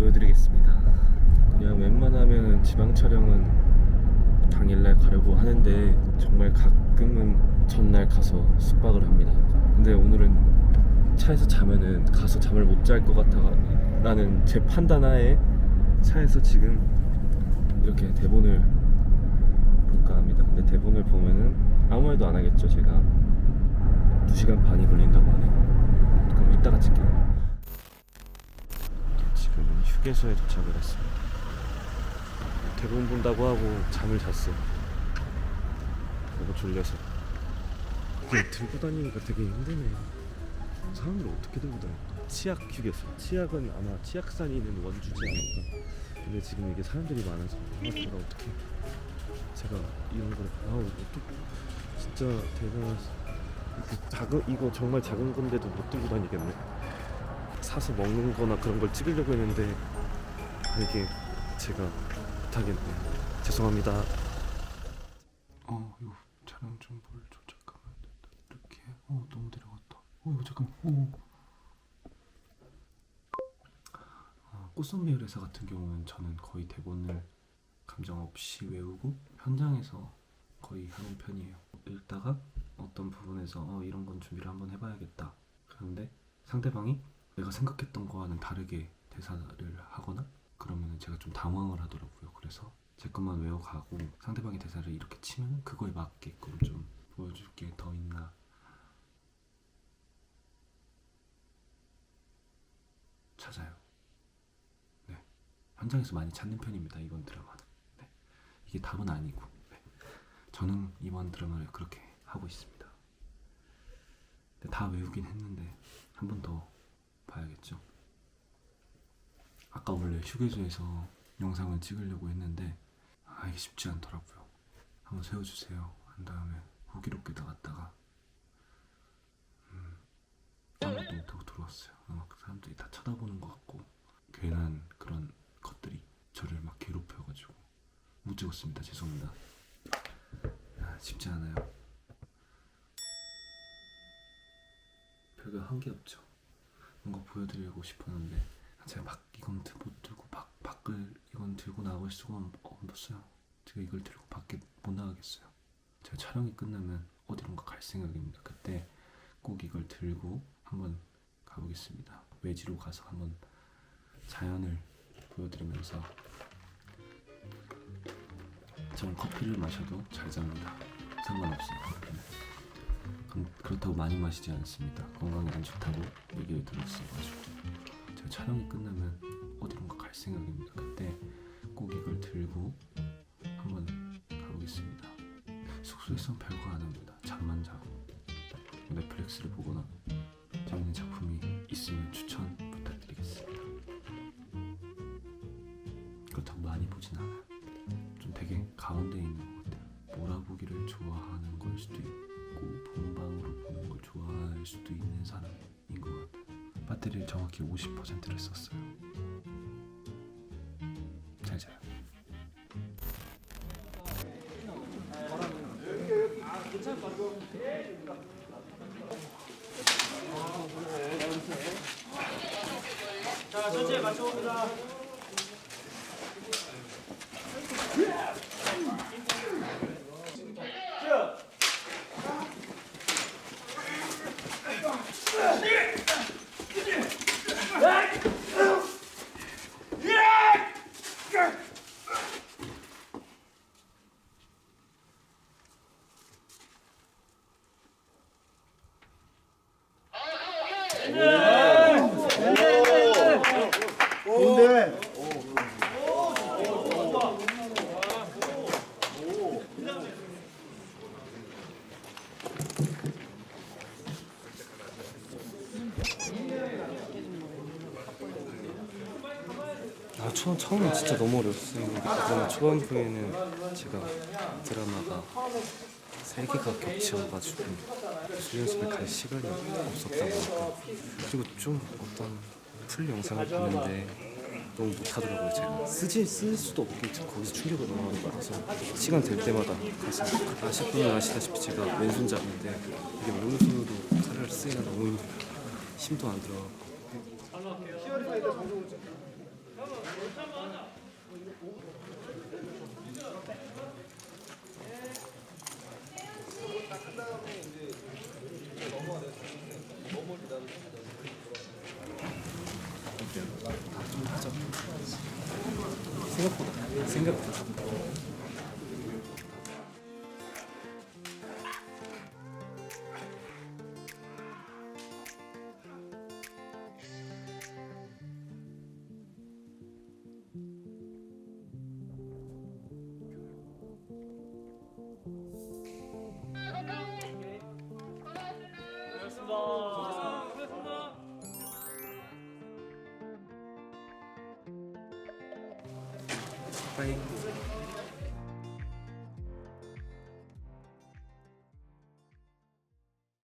보여드리겠습니다. 그냥 웬만하면 지방 촬영은 당일날 가려고 하는데 정말 가끔은 전날 가서 숙박을 합니다. 근데 오늘은 차에서 자면은 가서 잠을 못 잘 것 같아라는 제 판단 하에 차에서 지금 이렇게 대본을 볼까 합니다. 근데 대본을 보면은 아무 말도 안 하겠죠, 제가. 2시간 반이 걸린다고 하네요. 그럼 이따가 찍게요. 휴게소에 도착을 했습니다. 대본 본다고 하고 잠을 잤어요. 너무 졸려서. 이게 들고 다니니까 되게 힘드네요. 사람들 어떻게 들고 다닐까? 치약 휴게소. 치약은 아마 치약산이 있는 원주지 않을까. 근데 지금 이게 사람들이 많아서 아, 제가 어떻게 제가 이런 걸 아우 어떻게 진짜 대단하시. 이렇게 작은 이거 정말 작은 건데도 못 들고 다니겠네. 사서 먹는 거나 그런 걸 찍으려고 했는데 아, 이게 제가 못하겠네. 죄송합니다. 어, 이거 촬영 좀 보여줘. 잠깐만. 이렇게. 어, 너무 내려갔다. 어, 이거 잠깐만. 어. 어, 꽃선미 의뢰사 같은 경우는 저는 거의 대본을 감정 없이 외우고 현장에서 거의 하는 편이에요. 읽다가 어떤 부분에서 어, 이런 건 준비를 한번 해봐야겠다. 그런데 상대방이 내가 생각했던 거와는 다르게 대사를 하거나 그러면 제가 좀 당황을 하더라고요. 그래서 제 것만 외워가고 상대방의 대사를 이렇게 치면 그거에 맞게끔 좀 보여줄 게 더 있나 찾아요. 네. 현장에서 많이 찾는 편입니다. 이번 드라마는. 네. 이게 답은 아니고. 네. 저는 이번 드라마를 그렇게 하고 있습니다. 근데 다 외우긴 했는데 한 번 더 봐야겠죠. 아까 원래 휴게소에서 영상을 찍으려고 했는데 아 이게 쉽지 않더라고요. 한번 세워주세요. 한 다음에 호기롭게 나갔다가 음, 아무것도 못하고 들어왔어요. 아마 그 사람들이 다 쳐다보는 것 같고 괜한 그런 것들이 저를 막 괴롭혀가지고 못 찍었습니다. 죄송합니다. 아, 쉽지 않아요. 별거 한 게 없죠. 뭔가 보여드리고 싶었는데 제가 막 이건 들- 못 들고 밖 밖을 이건 들고 나갈 수가 없- 없어요. 제가 이걸 들고 밖에 못 나가겠어요. 제가 촬영이 끝나면 어디론가 갈 생각입니다. 그때 꼭 이걸 들고 한번 가보겠습니다. 외지로 가서 한번 자연을 보여드리면서 저는 커피를 마셔도 잘 잡니다. 상관없어요. 그- 그렇다고 많이 마시지 않습니다. 건강에 안 좋다고 얘기를 들었어가지고 제가 촬영이 끝나면 어디론가 갈 생각입니다. 그때 꼭 이걸 들고 한번 가보겠습니다. 숙소에선 별거 안 합니다. 잠만 자고 넷플릭스를 보거나 재밌는 작품이 있으면 추천 부탁드리겠습니다. 그렇다고 많이 보진 않아요. 좀 되게 가운데 있는 것 같아요. 몰아보기를 좋아하는 걸 수도 있고 좋아할 수도 있는 사람인 것 같아요. 배터리를 정확히 50%를 썼어요. 잘 자요. 자, 전체 맞춰봅니다. 아 처음 처음에 진짜 너무 어려웠어요. 그다음에 초반부에는 제가 드라마가 세 개가 겹쳐가지고 연습에 갈 시간이 없었다 보니까 그리고 좀 어떤 풀 영상을 보는데 너무 못하더라고요 제가. 쓰지 쓸 수도 없게 거기서 충격을 너무 많이 받아서 시간 될 때마다 가서 아실 분은 아시다시피 제가 왼손잡이인데 이게 오른손으로 칼을 쓰기가 너무 힘들어 딱한 다음에 이제 넘어가 내가 잘못했으니까 넘어 기다리고 생각보다 생각보다